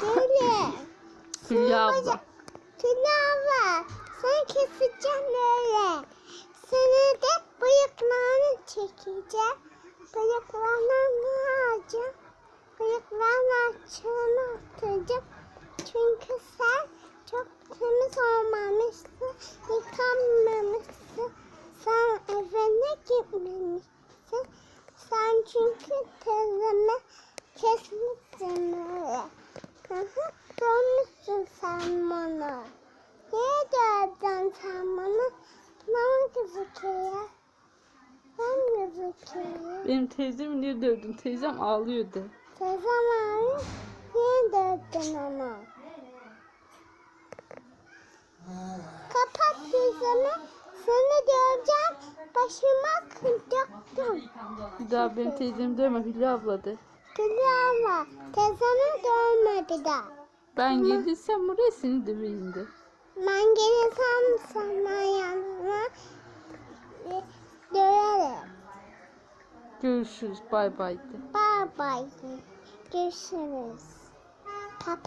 Şöyle. Hülya abla. Tülay abla. Sen keseceğim böyle. Seni de bıyıklarını çekeceğim. Bıyıklarını alacağım. Bıyıklarını açığını atacağım. Çünkü sen çok temiz olmamışsın. Yıkanmamışsın. Sen evine gitmemişsin. Sen çünkü teyzeme kesmişsin böyle. Hı hı, Sen bana. Niye dövdün sen bana? Bana gözüküyor. Ben gözüküyor. Benim teyzemi niye dövdün? Teyzem ağlıyordu. Teyzem abi niye dövdün onu? Kapat yüzümü. Seni döveceğim. Başıma kıracaktım. Bir daha benim teyzemi dövme Hülya abla de. Tülay abla. Teyzemi dövme bir daha. Ben gelirsem buraya seni döveyim de. Ben gelirsem sana yanına e, döverim. Görüşürüz bay bay de. Bye bye. Görüşürüz.